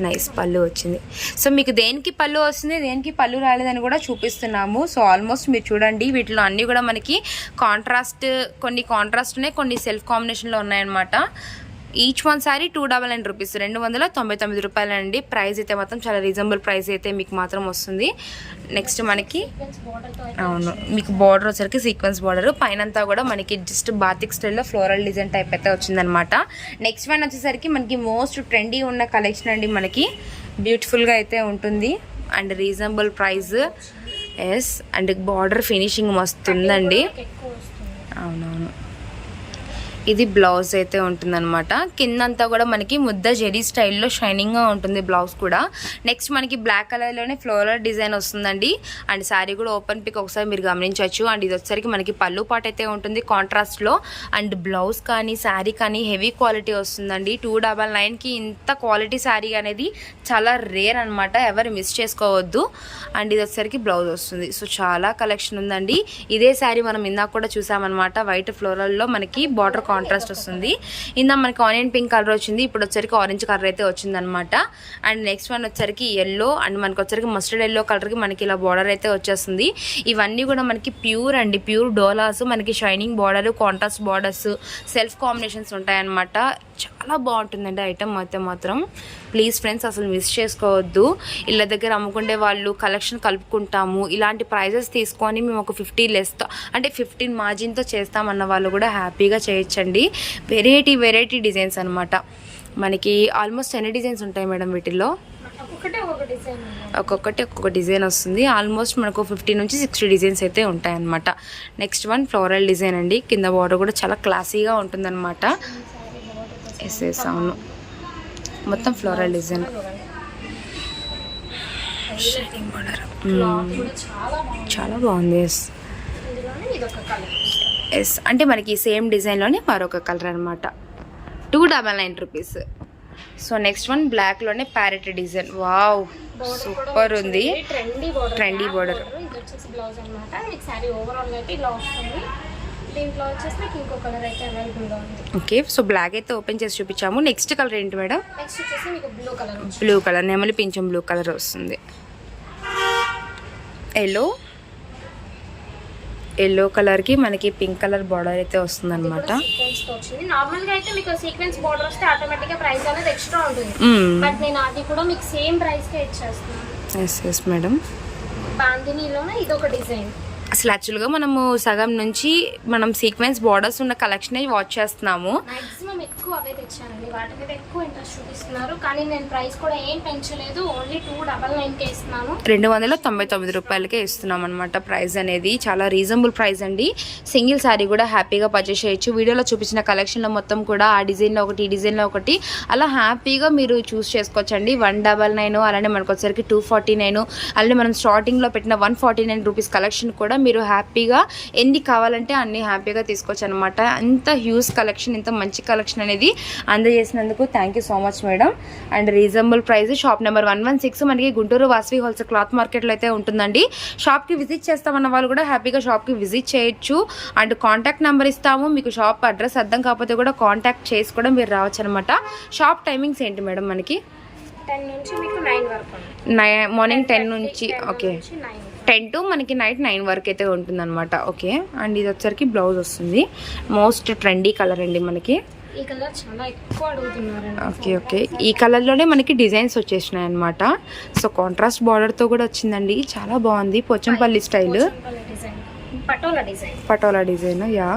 నైస్ పళ్ళు వచ్చింది. సో మీకు దేనికి పళ్ళు వస్తుంది దేనికి పళ్ళు రాలేదని కూడా చూపిస్తున్నాము. సో ఆల్మోస్ట్ మీరు చూడండి వీటిలో అన్నీ కూడా మనకి కాంట్రాస్ట్ కొన్ని కాంట్రాస్ట్ ఉన్నాయి కొన్ని సెల్ఫ్ కాంబినేషన్లో ఉన్నాయన్నమాట. Each one saree two double nine rupees రెండు వందల తొంభై తొమ్మిది రూపాయలండి. ప్రైస్ అయితే మాత్రం చాలా రీజనబుల్ ప్రైస్ అయితే మీకు మాత్రం వస్తుంది. నెక్స్ట్ మనకి అవును మీకు బార్డర్ వచ్చరికి సీక్వెన్స్ బార్డర్ పైనంతా కూడా మనకి జస్ట్ బాతిక్ స్టైల్లో ఫ్లోరల్ డిజైన్ టైప్ అయితే వచ్చిందనమాట నెక్స్ట్ వన్ వచ్చేసరికి మనకి మోస్ట్ ట్రెండీ ఉన్న కలెక్షన్ అండి మనకి. బ్యూటిఫుల్గా అయితే ఉంటుంది. And reasonable price yes and border finishing మస్తు ఉందండి ఎక్కువ వస్తుంది. అవునవును. ఇది బ్లౌజ్ అయితే ఉంటుందన్నమాట. కిందంతా కూడా మనకి ముద్ద జెరీ స్టైల్లో షైనింగ్గా ఉంటుంది బ్లౌజ్ కూడా. నెక్స్ట్ మనకి బ్లాక్ కలర్లోనే ఫ్లోరల్ డిజైన్ వస్తుందండి. అండ్ శారీ కూడా ఓపెన్ పిక్ ఒకసారి మీరు గమనించవచ్చు. అండ్ ఇది వచ్చేసరికి మనకి పళ్ళు పాట అయితే ఉంటుంది కాంట్రాస్ట్లో అండ్ బ్లౌజ్ కానీ శారీ కానీ హెవీ క్వాలిటీ వస్తుందండి. టూ డబల్ నైన్కి ఇంత క్వాలిటీ శారీ అనేది చాలా రేర్ అనమాట ఎవరు మిస్ చేసుకోవద్దు. అండ్ ఇది వచ్చేసరికి బ్లౌజ్ వస్తుంది. సో చాలా కలెక్షన్ ఉందండి. ఇదే శారీ మనం ఇందాక కూడా చూసామన్నమాట. వైట్ ఫ్లోరల్లో మనకి బార్డర్ కాంట్రాస్ట్ వస్తుంది. ఇందా మనకి ఆనియన్ పింక్ కలర్ వచ్చింది ఇప్పుడు వచ్చరికి ఆరెంజ్ కలర్ అయితే వచ్చిందనమాట అండ్ నెక్స్ట్ వన్ వచ్చరికి ఎల్లో అండ్ మనకి వచ్చరికి మస్టర్డ్ ఎల్లో కలర్కి మనకి ఇలా బార్డర్ అయితే వచ్చేస్తుంది. ఇవన్నీ కూడా మనకి ప్యూర్ అండి ప్యూర్ డోలాస్ మనకి shining border contrast borders self combinations ఉంటాయన్నమాట. చాలా బాగుంటుందండి ఐటమ్ అయితే మాత్రం. ప్లీజ్ ఫ్రెండ్స్ అసలు మిస్ చేసుకోవద్దు. ఇళ్ళ దగ్గర అమ్ముకునే వాళ్ళు కలెక్షన్ కలుపుకుంటాము. ఇలాంటి ప్రైజెస్ తీసుకొని మేము ఒక ఫిఫ్టీ లెస్తో అంటే ఫిఫ్టీన్ మార్జిన్తో చేస్తామన్న వాళ్ళు కూడా హ్యాపీగా చేయొచ్చు చేయొచ్చండి వెరైటీ వెరైటీ డిజైన్స్ అనమాట మనకి ఆల్మోస్ట్ ఎన్ని డిజైన్స్ ఉంటాయి మేడం వీటిల్లో? ఒక్కొక్కటే ఒక్కొక్క డిజైన్ డిజైన్ వస్తుంది. ఆల్మోస్ట్ మనకు ఫిఫ్టీ నుంచి సిక్స్టీ డిజైన్స్ అయితే ఉంటాయన్నమాట. నెక్స్ట్ వన్ ఫ్లోరల్ డిజైన్ అండి. కింద బార్డర్ కూడా చాలా క్లాసీగా ఉంటుందన్నమాట. ఎస్ ఎస్ అవును. మొత్తం ఫ్లోరల్ డిజైన్ చాలా బాగుంది. చాలా బాగుంది ఎస్ ఎస్ అంటే మనకి సేమ్ డిజైన్లోనే మరొక కలర్ అనమాట two double nine rupees so next one బ్లాక్లోనే parrot design wow super ఉంది. Trendy border Trendy border. ఇది వచ్చేసి బ్లౌజ్ అన్నమాట. మీకు సారీ ఓవరాల్ అయితే ఇలా వస్తుంది. దీంట్లో వచ్చేసి మీకు ఇంకో కలర్ అయితే అవైలబుల్గా ఉంది. ఓకే సో బ్లాక్ అయితే ఓపెన్ చేసి చూపించాము. నెక్స్ట్ కలర్ ఏంటి మేడం? నెక్స్ట్ వచ్చేసి మీకు బ్లూ కలర్ బ్లూ కలర్ నెమలి పింఛం బ్లూ కలర్ వస్తుంది. ఎల్లో ఎల్లో కలర్కి మనకి పింక్ కలర్ బార్డర్ అయితే వస్తుంది అనమాట నార్మల్గా అయితే మీకు సీక్వెన్స్ బోర్డర్ వస్తే ఆటోమేటిక్గా ప్రైస్ అనేది ఎక్స్ట్రా ఉంటుంది. బట్ నేను అది కూడా మీకు సేమ్ ప్రైస్ కే ఇచ్చేస్తున్నాను. ఎస్ ఎస్ మేడం బాందినీలోనే ఇది ఒక డిజైన్ అసలు యాక్చువల్గా మనము సగం నుంచి మనం సీక్వెన్స్ బార్డర్స్ ఉన్న కలెక్షన్ వాచ్ చేస్తున్నాము. మాక్సిమం ఎక్కువ అవే తెచ్చానండి. వాటి మీద ఎక్కువ ఇంట్రెస్ట్ చూపిస్తున్నారు. కానీ నేను ప్రైస్ కూడా ఏం పెంచలేదు. ఓన్లీ టూ డబల్ నైన్ కే ఇస్తున్నాను. రెండు వందల తొంభై తొమ్మిది రూపాయలకే ఇస్తున్నాం అనమాట ప్రైస్ అనేది. చాలా రీజనబుల్ ప్రైస్ అండి. సింగిల్ శారీ కూడా హ్యాపీగా పర్చేస్ చేయొచ్చు. వీడియోలో చూపించిన కలెక్షన్లో మొత్తం కూడా ఆ డిజైన్లో ఒకటి ఈ డిజైన్లో ఒకటి. అలా హ్యాపీగా మీరు చూస్ చేసుకోవచ్చండి. వన్ డబల్ నైన్ అలానే మనకు వచ్చరికి టూ ఫార్టీ నైన్ అలానే మనం స్టార్టింగ్లో పెట్టిన one forty nine rupees collection కూడా మీరు హ్యాపీగా ఎన్ని కావాలంటే అన్ని హ్యాపీగా తీసుకోవచ్చు అనమాట ఇంత హ్యూజ్ కలెక్షన్ ఇంత మంచి కలెక్షన్ అనేది అందజేసినందుకు thank you so much madam and reasonable price shop number one one six మనకి గుంటూరు వాసవి హోల్సేల్ క్లాత్ మార్కెట్లో అయితే ఉంటుందండి. షాప్కి విజిట్ చేస్తామన్న వాళ్ళు కూడా హ్యాపీగా షాప్కి విజిట్ చేయొచ్చు. అండ్ కాంటాక్ట్ నెంబర్ ఇస్తాము. మీకు షాప్ అడ్రస్ అర్థం కాకపోతే కూడా కాంటాక్ట్ చేసి కూడా మీరు రావచ్చు అనమాట షాప్ టైమింగ్స్ ఏంటి మేడం మనకి? టెన్ నుంచి మీకు నైన్ వరకు మార్నింగ్ టెన్ నుంచి ఓకే టెన్ టు మనకి నైట్ నైన్ వరకు అయితే ఉంటుందన్నమాట. ఓకే. అండ్ ఇది వచ్చరికి బ్లౌజ్ వస్తుంది. మోస్ట్ ట్రెండీ కలర్ అండి మనకి. ఈ కలర్ చాలా ఎక్కువ ఓకే ఓకే. ఈ కలర్లోనే మనకి డిజైన్స్ వచ్చేసినాయి అనమాట సో కాంట్రాస్ట్ బార్డర్తో కూడా వచ్చిందండి. చాలా బాగుంది. Pochampally style. Patola design. Yeah.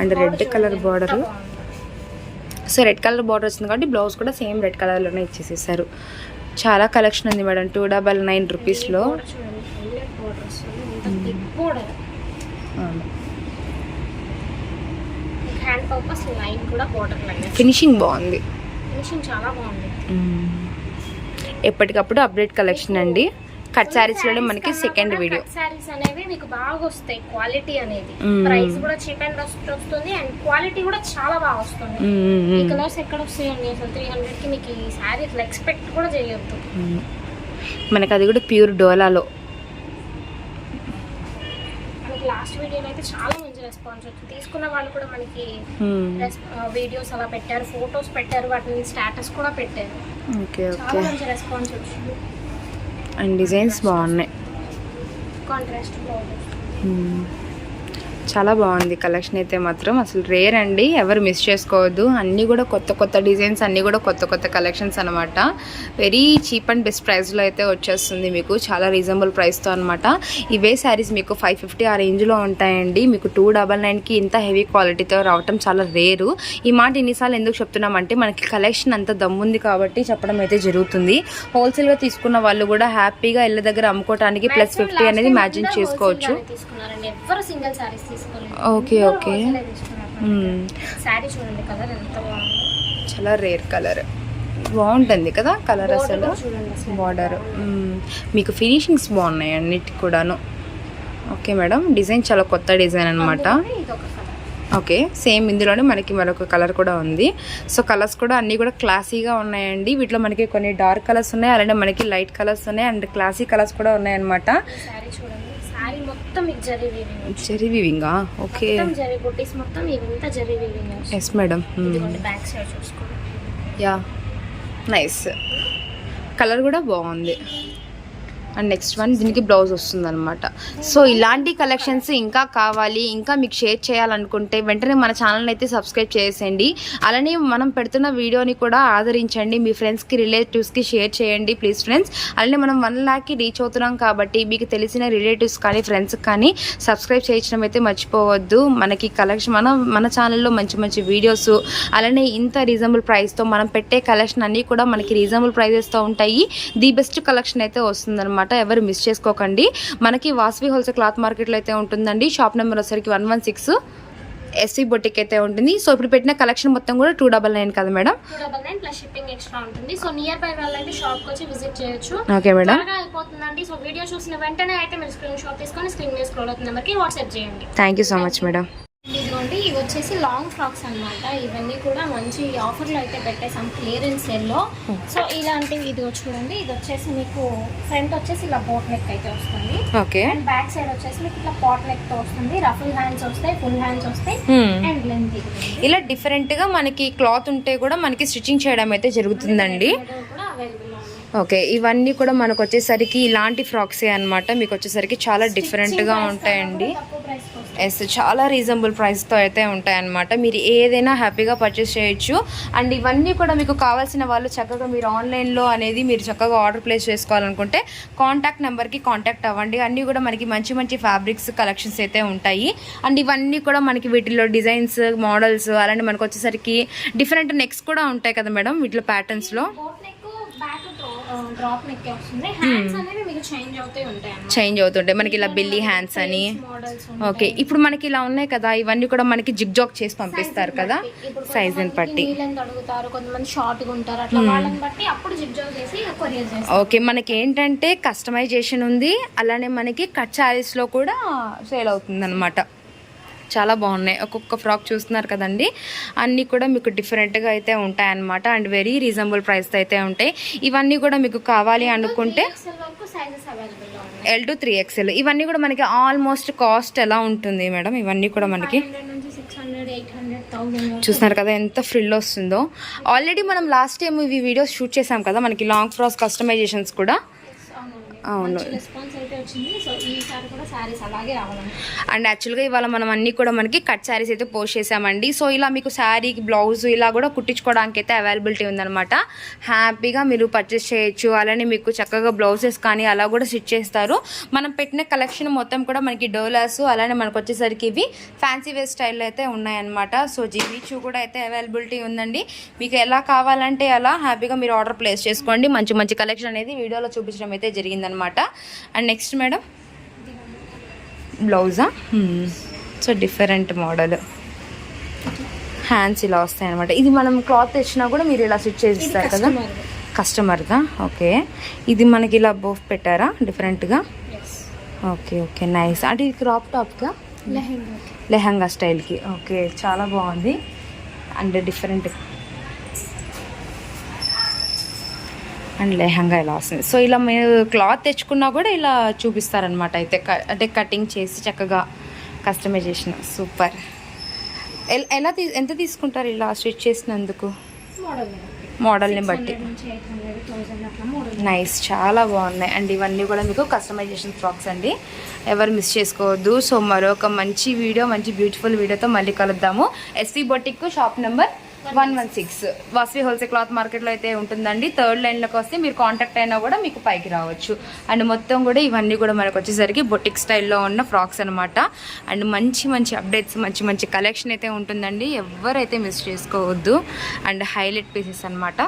And red colour border so red colour border వచ్చింది కాబట్టి బ్లౌజ్ కూడా సేమ్ రెడ్ కలర్లోనే ఇచ్చేసేసారు. చాలా కలెక్షన్ ఉంది మేడం. టూ డబల్ నైన్ రూపీస్లో. ఇంత బోర్డర్ హ్యాండ్ పర్పస్ లైన్ కూడా బోర్డర్ లైన్ ఫినిషింగ్ బాగుంది. ఫినిషింగ్ చాలా బాగుంది. ఎప్పటికప్పుడు అప్డేట్ కలెక్షన్ అండి. కట్ శారీస్లోనే మనకి సెకండ్ వీడియో సారీస్ అనేవి మీకు బాగా వస్తాయి క్వాలిటీ అనేది. ప్రైస్ కూడా చీప్ అండ్ బెస్ట్ వస్తుంది అండ్ క్వాలిటీ కూడా చాలా బాగా వస్తుంది. ఈ కలర్స్ ఎక్కడ వస్తాయండి? అసలు త్రీ హండ్రెడ్కి మీకు ఈ శారీ అసలు ఎక్స్పెక్ట్ కూడా చేయొద్దు. మనకి అది కూడా ప్యూర్ డోలాలో మనకి లాస్ట్ వీడియోలో అయితే చాలా మంచి రెస్పాన్స్ వచ్చింది. తీసుకున్న వాళ్ళు కూడా మనకి వీడియోస్ అలా పెట్టారు ఫొటోస్ పెట్టారు వాటిని స్టేటస్ కూడా పెట్టారు. ఓకే చాలా మంచి రెస్పాన్స్ వచ్చింది. అండ్ డిజైన్స్ బాగున్నాయి. కాంట్రాస్ట్ బాగుంది. మ్మ్. చాలా బాగుంది కలెక్షన్ అయితే మాత్రం. అసలు రేర్ అండి ఎవరు మిస్ చేసుకోవద్దు. అన్నీ కూడా కొత్త కొత్త డిజైన్స్ అన్నీ కూడా కొత్త కొత్త కలెక్షన్స్ అనమాట వెరీ చీప్ అండ్ బెస్ట్ ప్రైస్లో అయితే వచ్చేస్తుంది మీకు. చాలా రీజనబుల్ ప్రైస్తో అనమాట ఇవే శారీస్ మీకు ఫైవ్ ఫిఫ్టీ ఆ రేంజ్లో ఉంటాయండి. మీకు టూ డబల్ నైన్కి ఇంత హెవీ క్వాలిటీతో రావటం చాలా రేరు ఈ మాట ఎన్నిసార్లు ఎందుకు చెప్తున్నామంటే మనకి కలెక్షన్ అంత దమ్ముంది కాబట్టి చెప్పడం అయితే జరుగుతుంది. హోల్సేల్గా తీసుకున్న వాళ్ళు కూడా హ్యాపీగా ఇళ్ళ దగ్గర అమ్ముకోవడానికి ప్లస్ ఫిఫ్టీ అనేది మ్యాచింగ్ చేసుకోవచ్చు. ఎవ్వరు సింగిల్ తీసుకోలేదు ఓకే, ఓకే. చాలా రేర్ కలర్. బాగుంటుంది కదా కలర్ అసలు. బార్డర్ మీకు ఫినిషింగ్స్ బాగున్నాయి అన్నిటికి కూడాను. ఓకే మేడం డిజైన్ చాలా కొత్త డిజైన్ అనమాట ఓకే సేమ్ ఇందులోనే మనకి మరొక కలర్ కూడా ఉంది. సో కలర్స్ కూడా అన్నీ కూడా క్లాసీగా ఉన్నాయండి. వీటిలో మనకి కొన్ని డార్క్ కలర్స్ ఉన్నాయి అలానే మనకి లైట్ కలర్స్ ఉన్నాయి అండ్ క్లాసీ కలర్స్ కూడా ఉన్నాయన్నమాట. చూడండి. మొత్తం మీకు జరీ వీవింగ్ ఓకే. మొత్తం జరీ బుట్టీస్ మొత్తం ఇవంతా zari weaving yes madam back side చూసుకోండి. యా నైస్ కలర్ కూడా బాగుంది. అండ్ నెక్స్ట్ వన్ దీనికి బ్లౌజ్ వస్తుంది అనమాట సో ఇలాంటి కలెక్షన్స్ ఇంకా కావాలి ఇంకా మీకు షేర్ చేయాలనుకుంటే వెంటనే మన ఛానల్ని అయితే సబ్స్క్రైబ్ చేసేయండి. అలానే మనం పెడుతున్న వీడియోని కూడా ఆదరించండి. మీ ఫ్రెండ్స్కి రిలేటివ్స్కి షేర్ చేయండి ప్లీజ్ ఫ్రెండ్స్. అలానే మనం వన్ ల్యాక్కి రీచ్ అవుతున్నాం కాబట్టి మీకు తెలిసిన రిలేటివ్స్ కానీ ఫ్రెండ్స్కి కానీ సబ్స్క్రైబ్ చేయించడం అయితే మర్చిపోవద్దు. మనకి కలెక్షన్ మన మన ఛానల్లో మంచి మంచి వీడియోస్ అలానే ఇంత రీజనబుల్ ప్రైస్తో మనం పెట్టే కలెక్షన్ అన్నీ కూడా మనకి రీజనబుల్ ప్రైజెస్తో ఉంటాయి. ది బెస్ట్ కలెక్షన్ అయితే వస్తుందన్నమాట. ఎవరు మిస్ చేసుకోకండి. మనకి వాసవి హోల్సేల్ క్లాత్ మార్కెట్లో అయితే ఉంటుందండి. షాప్ నెంబర్ వచ్చరికి one one six SC boutique అయితే ఉంటుంది. సో ఇప్పుడు పెట్టిన కలెక్షన్ మొత్తం కూడా టూ డబల్ నైన్ కదా madam? Two double nine plus shipping extra ఉంటుంది. సో నియర్ బై వాళ్ళైతే షాప్కి వచ్చి విజిట్ చేయొచ్చు. Okay madam. అయిపోతుందండి. సో వీడియో చూసిన వెంటనే అయితే మీరు స్క్రీన్ షాట్ తీసుకొని స్క్రీన్ మీద స్క్రోల్ అవుతున్న నెంబర్కి వాట్సాప్ చేయండి. Thank you so much madam ఇదిగోండి ఇవి వచ్చేసి లాంగ్ ఫ్రాక్స్ అన్నమాట. ఇవన్నీ కూడా మంచి ఆఫర్లో అయితే పెట్టేసాం క్లియరెన్స్ సేల్లో సో ఇలాంటివి ఇది చూడండి. ఇది వచ్చేసి మీకు ఫ్రంట్ వచ్చేసి ఇలా బోట్ నెక్ అయితే వస్తుంది. ఓకే అండ్ బ్యాక్ సైడ్ వచ్చేసి మీకు ఇట్లా పాట్ నెక్తో వస్తుంది. రఫుల్ హ్యాండ్స్ వస్తాయి ఫుల్ హ్యాండ్స్ వస్తాయి. అండ్ లెంత్ ఇలా డిఫరెంట్గా మనకి క్లాత్ ఉంటే కూడా మనకి స్టిచ్చింగ్ చేయడం అయితే జరుగుతుందండి. ఓకే ఇవన్నీ కూడా మనకు వచ్చేసరికి ఇలాంటి ఫ్రాక్సే అన్నమాట. మీకు వచ్చేసరికి చాలా డిఫరెంట్గా ఉంటాయండి. ఎస్ చాలా రీజనబుల్ ప్రైస్తో అయితే ఉంటాయన్నమాట. మీరు ఏదైనా హ్యాపీగా పర్చేస్ చేయొచ్చు. అండ్ ఇవన్నీ కూడా మీకు కావాల్సిన వాళ్ళు చక్కగా మీరు ఆన్లైన్లో అనేది మీరు చక్కగా ఆర్డర్ ప్లేస్ చేసుకోవాలనుకుంటే కాంటాక్ట్ నెంబర్కి కాంటాక్ట్ అవ్వండి. అన్నీ కూడా మనకి మంచి మంచి ఫ్యాబ్రిక్స్ కలెక్షన్స్ అయితే ఉంటాయి. అండ్ ఇవన్నీ కూడా మనకి వీటిలో డిజైన్స్ మోడల్స్ అలాంటి మనకు వచ్చేసరికి డిఫరెంట్ నెక్స్ కూడా ఉంటాయి కదా మేడం వీటిలో ప్యాటర్న్స్లో డ్రాప్ నెక్ వస్తుంది. హ్యాండ్స్ అనేవి మీకు చేంజ్ అవుతూ ఉంటాయి అన్నమాట. చేంజ్ అవుతుంటాయి. మనకి ఇలా బిల్లీ హ్యాండ్స్ అని. ఓకే ఇప్పుడు మనకి ఇలా ఉన్నాయి కదా ఇవన్నీ కూడా మనకి జిగ్ జాగ్ చేసి పంపిస్తారు కదా. సైజుని బట్టి. నీళ్ళని అడుగుతారు కొంతమంది షార్ట్గా ఉంటారు. అట్లా వాళ్ళని బట్టి అప్పుడు జిగ్ జాగ్ చేసి కొరియర్ చేస్తారు. ఓకే మనకి ఏంటంటే కస్టమైజేషన్ ఉంది. అలానే మనకి కట్ శారీస్లో కూడా సేల్ అవుతుంది అనమాట చాలా బాగున్నాయి. ఒక్కొక్క ఫ్రాక్ చూస్తున్నారు కదండి. అన్నీ కూడా మీకు డిఫరెంట్గా అయితే ఉంటాయన్నమాట. అండ్ వెరీ రీజనబుల్ ప్రైస్తో అయితే ఉంటాయి. ఇవన్నీ కూడా మీకు కావాలి అనుకుంటే ఎల్ టు త్రీ ఎక్స్ఎల్ ఇవన్నీ కూడా మనకి ఆల్మోస్ట్ కాస్ట్ ఎలా ఉంటుంది మేడం? ఇవన్నీ కూడా మనకి చూస్తున్నారు కదా ఎంత ఫ్రిల్ వస్తుందో. ఆల్రెడీ మనం లాస్ట్ టైం ఇవి వీడియోస్ షూట్ చేసాం కదా మనకి లాంగ్ ఫ్రాక్స్ కస్టమైజేషన్స్ కూడా. అవును. రెస్పాన్స్ అయితే వచ్చింది. సో ఈసారి కూడా శారీస్ అలాగే రావాలని అండ్ యాక్చువల్గా ఇవాళ మనం అన్నీ కూడా మనకి కట్ శారీస్ అయితే పోస్ట్ చేసామండి. సో ఇలా మీకు శారీకి బ్లౌజ్ ఇలా కూడా కుట్టించుకోవడానికి అయితే అవైలబిలిటీ ఉందన్నమాట. హ్యాపీగా మీరు పర్చేస్ చేయొచ్చు. అలానే మీకు చక్కగా బ్లౌజెస్ కానీ అలా కూడా స్టిచ్ చేస్తారు. మనం పెట్టిన కలెక్షన్ మొత్తం కూడా మనకి డోలాస్ అలానే మనకు వచ్చేసరికి ఇవి ఫ్యాన్సీ వేర్ స్టైల్లో అయితే ఉన్నాయన్నమాట. సో జీబీచూ కూడా అయితే అవైలబిలిటీ ఉందండి. మీకు ఎలా కావాలంటే అలా హ్యాపీగా మీరు ఆర్డర్ ప్లేస్ చేసుకోండి. మంచి మంచి కలెక్షన్ అనేది వీడియోలో చూపించడం అయితే జరిగిందనమాట అండ్ నెక్స్ట్ మేడం? బ్లౌజా సో డిఫరెంట్ మోడల్ హ్యాండ్స్ ఇలా వస్తాయి అనమాట ఇది మనం క్లాత్ తెచ్చినా కూడా మీరు ఇలా స్టిచ్ చేసి ఇస్తారు కదా? కస్టమర్గా ఓకే ఇది మనకి ఇలా బోఫ్ పెట్టారా? డిఫరెంట్గా ఓకే ఓకే నైస్ అంటే ఇది క్రాప్ టాప్గా లెహెంగా లెహంగా స్టైల్కి ఓకే చాలా బాగుంది. అండ్ డిఫరెంట్ అండ్ లెహంగా ఇలా వస్తుంది? సో ఇలా మీరు క్లాత్ తెచ్చుకున్నా కూడా ఇలా చూపిస్తారనమాట అయితే క- అంటే కటింగ్ చేసి చక్కగా కస్టమైజేషన్. సూపర్. ఎల్- తీ ఎంత తీసుకుంటారు ఇలా స్టిచ్ చేసినందుకు? మోడల్ మోడల్ని బట్టి. నైస్. చాలా బాగున్నాయి. అండ్ ఇవన్నీ కూడా మీకు కస్టమైజేషన్ ఫ్రాక్స్ అండి. ఎవరు మిస్ చేసుకోవద్దు. సో మరొక మంచి వీడియో మంచి బ్యూటిఫుల్ వీడియోతో మళ్ళీ కలుద్దాము. SC boutique shop number one one six. Vasavi wholesale cloth మార్కెట్లో అయితే ఉంటుందండి. థర్డ్ లైన్లోకి వస్తే మీరు కాంటాక్ట్ అయినా కూడా మీకు పైకి రావచ్చు. అండ్ మొత్తం కూడా ఇవన్నీ కూడా మనకు వచ్చేసరికి బొటిక్ స్టైల్లో ఉన్న ఫ్రాక్స్ అనమాట అండ్ మంచి మంచి అప్డేట్స్ మంచి మంచి కలెక్షన్ అయితే ఉంటుందండి. ఎవరైతే మిస్ చేసుకోవద్దు. అండ్ హైలైట్ పీసెస్ అనమాట